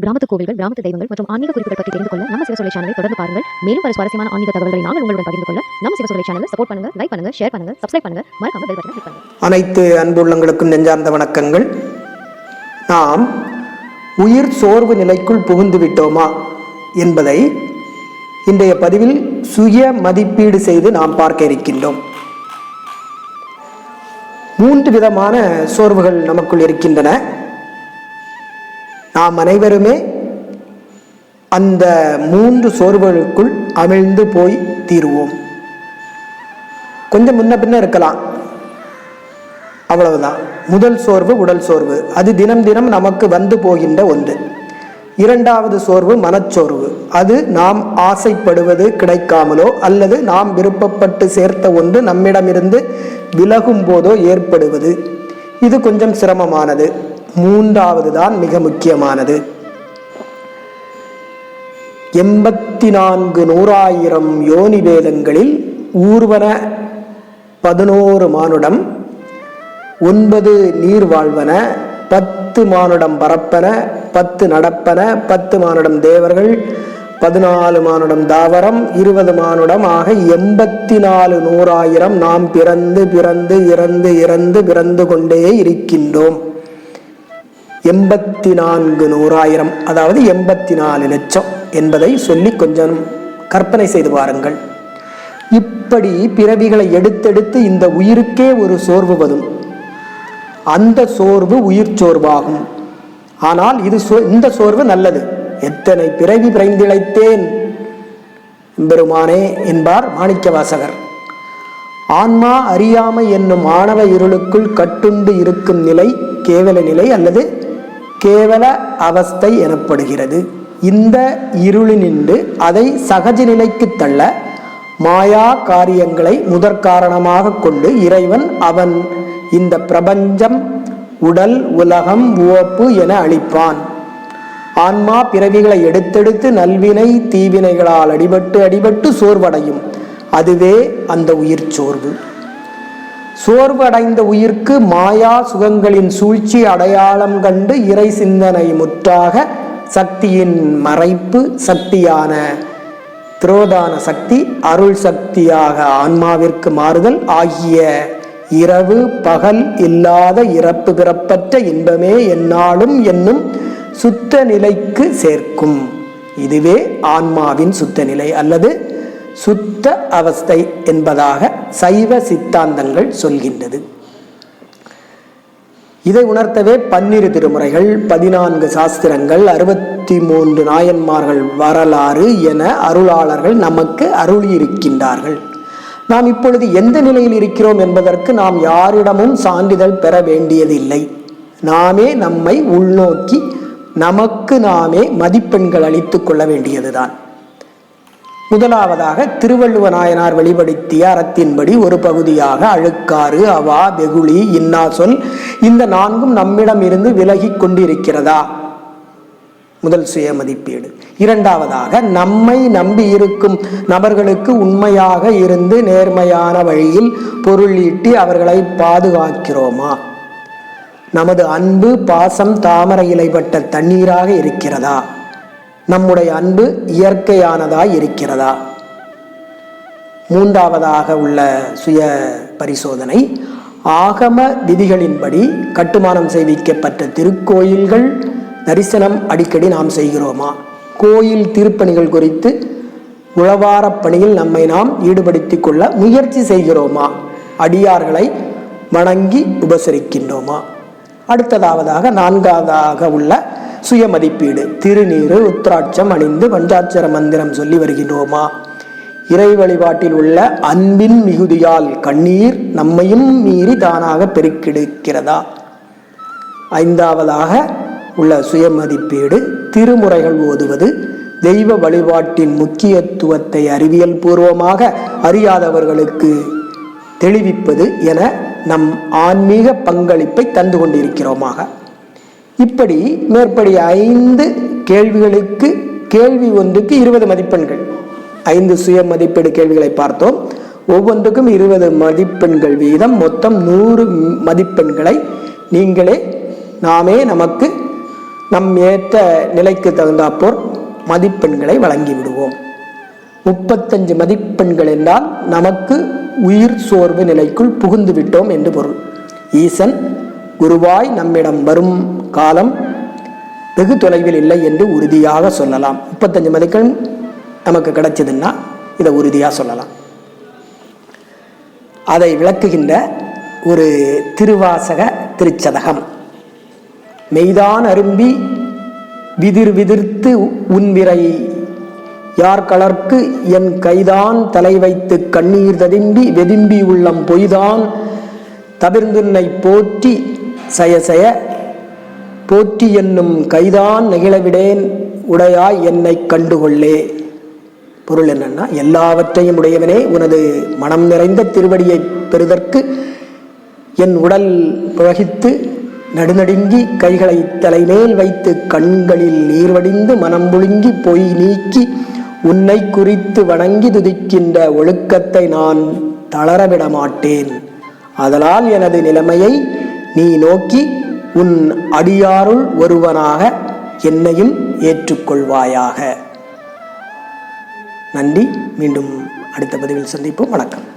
கிராமத்து கோவில்கள் கிராமத்து தெய்வங்கள் மற்றும் ஆன்மீக குறிப்புகள் பற்றி தெரிந்து கொள்ள நம்ம சிவசொலை சேனலை தொடர்ந்து பாருங்கள். மேலும் பல சுவாரஸ்யமான ஆன்மீக தகவல்களை நாங்கள் உங்களுடன் பகிர்ந்து கொள்ள நம்ம சிவசொலை சேனலை சப்போர்ட் பண்ணுங்க லைக் பண்ணுங்க ஷேர் பண்ணுங்க சப்ஸ்கிரைப் பண்ணுங்க. மறக்காம பெல் பட்டனை கிளிக் பண்ணுங்க. அனைத்து அன்புள்ளங்களுக்கும் நெஞ்சார்ந்த வணக்கங்கள். நாம் உயிர் சோர்வு நிலைக்குள் புகுந்து விட்டோமா என்பதை இன்றைய பதிவில் சுய மதிப்பீடு செய்து நாம் பார்க்க இருக்கின்றோம். மூன்று விதமான சோர்வுகள் நமக்குள் இருக்கின்றன. நாம் அனைவருமே அந்த மூன்று சோர்வுகளுக்குள் அமிழ்ந்து போய் தீருவோம். கொஞ்சம் முன்ன பின்ன இருக்கலாம். அவ்வளவுதான். முதல் சோர்வு உடல் சோர்வு. அது தினம் தினம் நமக்கு வந்து போகின்ற ஒன்று. இரண்டாவது சோர்வு மனச்சோர்வு. அது நாம் ஆசைப்படுவது கிடைக்காமலோ அல்லது நாம் விருப்பப்பட்டு சேர்த்த ஒன்று நம்மிடமிருந்து விலகும் போதோ ஏற்படுவது. இது கொஞ்சம் சிரமமானது. மூன்றாவது தான் மிக முக்கியமானது. எண்பத்தி நான்கு நூறாயிரம் யோனி வேதங்களில் ஊர்வன பதினோரு மானுடம் ஒன்பது நீர் வாழ்வன பத்து மானுடம் பரப்பன பத்து நடப்பன பத்து மானுடம் தேவர்கள் பதினாலு மானுடம் தாவரம் இருபது மானுடம் ஆக எண்பத்தி நாலு நூறாயிரம் நாம் பிறந்து பிறந்து இறந்து இறந்து பிறந்து கொண்டே இருக்கின்றோம். எண்பத்தி நான்கு நூறாயிரம் அதாவது எண்பத்தி நாலு லட்சம் என்பதை சொல்லி கொஞ்சம் கற்பனை செய்து பாருங்கள். இப்படி பிறவிகளை எடுத்தெடுத்து இந்த உயிருக்கே ஒரு சோர்வு வரும். அந்த சோர்வு உயிர் சோர்வாகும். ஆனால் இது சோ- இந்த சோர்வு நல்லது. எத்தனை பிறவி பிறந்திழைத்தேன் பெருமானே என்பார் மாணிக்கவாசகர். ஆன்மா அறியாமை என்னும் ஆணவ இருளுக்குள் கட்டுண்டு இருக்கும் நிலை கேவல நிலை அல்லது கேவல அவஸ்தை எனப்படுகிறது. இந்த இருளினின்று அதை சகஜ நிலைக்கு தள்ள மாயா காரியங்களை முதற்காரணமாக கொண்டு இறைவன் அவன் இந்த பிரபஞ்சம் உடல் உலகம் உவப்பு என அளிப்பான் ஆன்மா பிறவிகளை எடுத்தெடுத்து நல்வினை தீவினைகளால் அடிபட்டு அடிபட்டு சோர்வடையும். அதுவே அந்த உயிர் சோர்வு சோர்வடைந்த உயிர்க்கு மாயா சுகங்களின் சூழ்ச்சி அடையாளம் கண்டு இறை சிந்தனை முற்றாக சக்தியின் மறைப்பு சக்தியான திரோதான சக்தி அருள் சக்தியாக ஆன்மாவிற்கு மாறுதல் ஆகிய இரவு பகல் இல்லாத இறப்பு பிறப்பற்ற இன்பமே எந்நாளும் என்னும் சுத்த நிலைக்கு சேர்க்கும். இதுவே ஆன்மாவின் சுத்த நிலை அல்லது சுத்த அவஸ்தை என்பதாக சைவ சித்தாந்தங்கள் சொல்கின்றது. இதை உணர்த்தவே பன்னிரு திருமுறைகள் பதினான்கு சாஸ்திரங்கள் அறுபத்தி மூன்று நாயன்மார்கள் வரலாறு என அருளாளர்கள் நமக்கு அருளியிருக்கின்றார்கள். நாம் இப்பொழுது எந்த நிலையில் இருக்கிறோம் என்பதற்கு நாம் யாரிடமும் சான்றிதழ் பெற வேண்டியதில்லை. நாமே நம்மை உள்நோக்கி நமக்கு நாமே மதிப்பெண்கள் அளித்துக் கொள்ள வேண்டியதுதான். முதலாவதாக திருவள்ளுவ நாயனார் வெளிப்படுத்திய அறத்தின்படி ஒரு பகுதியாக அழுக்காறு அவா வெகுளி இன்னா சொல் இந்த நான்கும் நம்மிடம் இருந்து விலகிக் கொண்டிருக்கிறதா? முதல் சுய மதிப்பீடு இரண்டாவதாக நம்மை நம்பி இருக்கும் நபர்களுக்கு உண்மையாக இருந்து நேர்மையான வழியில் பொருள் ஈட்டி அவர்களை பாதுகாக்கிறோமா? நமது அன்பு பாசம் தாமரை இலைப்பட்ட தண்ணீராக இருக்கிறதா? நம்முடைய அன்பு இயற்கையானதாய் இருக்கிறதா? மூன்றாவதாக உள்ள சுய பரிசோதனை ஆகம விதிகளின்படி கட்டுமானம் செய்விக்கப்பட்ட திருக்கோயில்கள் தரிசனம் அடிக்கடி நாம் செய்கிறோமா? கோயில் திருப்பணிகள் குறித்து உழவாரப் பணியில் நம்மை நாம் ஈடுபடுத்திக் கொள்ள முயற்சி செய்கிறோமா? அடியார்களை வணங்கி உபசரிக்கின்றோமா? அடுத்ததாவதாக நான்காவதாக உள்ள சுய மதிப்பீடு திருநீறு உத்ராட்சம் அணிந்து பஞ்சாட்சர மந்திரம் சொல்லி வருகின்றோமா? இறை வழிபாட்டில் உள்ள அன்பின் மிகுதியால் கண்ணீர் நம்மையும் மீறி தானாக பெருக்கெடுக்கிறதா? ஐந்தாவதாக உள்ள சுயமதிப்பீடு திருமுறைகள் ஓதுவது தெய்வ வழிபாட்டின் முக்கியத்துவத்தை அறிவியல் பூர்வமாக அறியாதவர்களுக்கு தெளிவிப்பது என நம் ஆன்மீக பங்களிப்பை தந்து கொண்டிருக்கிறோமாக. இப்படி மேற்படி ஐந்து கேள்விகளுக்கு கேள்வி ஒன்றுக்கு இருபது மதிப்பெண்கள். ஐந்து சுய மதிப்பீடு கேள்விகளை பார்த்தோம். ஒவ்வொன்றுக்கும் இருபது மதிப்பெண்கள் வீதம். மொத்தம் நூறு மதிப்பெண்களை நீங்களே நாமே நமக்கு நம் ஏற்ற நிலைக்கு தகுந்தாப்போர் மதிப்பெண்களை வழங்கிவிடுவோம். முப்பத்தஞ்சு மதிப்பெண்கள் என்றால் நமக்கு உயிர் சோர்வு நிலைக்குள் புகுந்து விட்டோம் என்று பொருள். ஈசன் குருவாய் நம்மிடம் வரும் காலம் வெகு தொலைவில் இல்லை என்று உறுதியாக சொல்லலாம். முப்பத்தஞ்சு மதிப்பெண் நமக்கு கிடைச்சதுன்னா இதை உறுதியாக சொல்லலாம். அதை விளக்குகின்ற ஒரு திருவாசக திருச்சதகம். மெய்தான் அரும்பி விதிர் விதிர்த்து உன்விரை யார் கலர்க்கு என் கைதான் தலை வைத்து கண்ணீர் ததும்பி வெதும்பி உள்ளம் பொய்தான் தவிர்ந்துன்னை போற்றி சய சய போற்றி என்னும் கைதான் நெகிழவிடேன் உடையாய் என்னை கண்டுகொள்ளே. பொருள் என்னன்னா எல்லாவற்றையும் உடையவனே உனது மனம் நிறைந்த திருவடியை பெறுதற்கு என் உடல் புழகித்து நடுநடுங்கி கைகளை தலைமேல் வைத்து கண்களில் நீர் வடிந்து மனம் புழுங்கி பொய் நீக்கி உன்னை குறித்து வணங்கி துதிக்கின்ற ஒழுக்கத்தை நான் தளரவிட மாட்டேன் அதனால் எனது நிலைமையை நீ நோக்கி உன் அடியாருள் ஒருவனாக என்னையும் ஏற்றுக்கொள்வாயாக. நன்றி. மீண்டும் அடுத்த பதிவில் சந்திப்போம். வணக்கம்.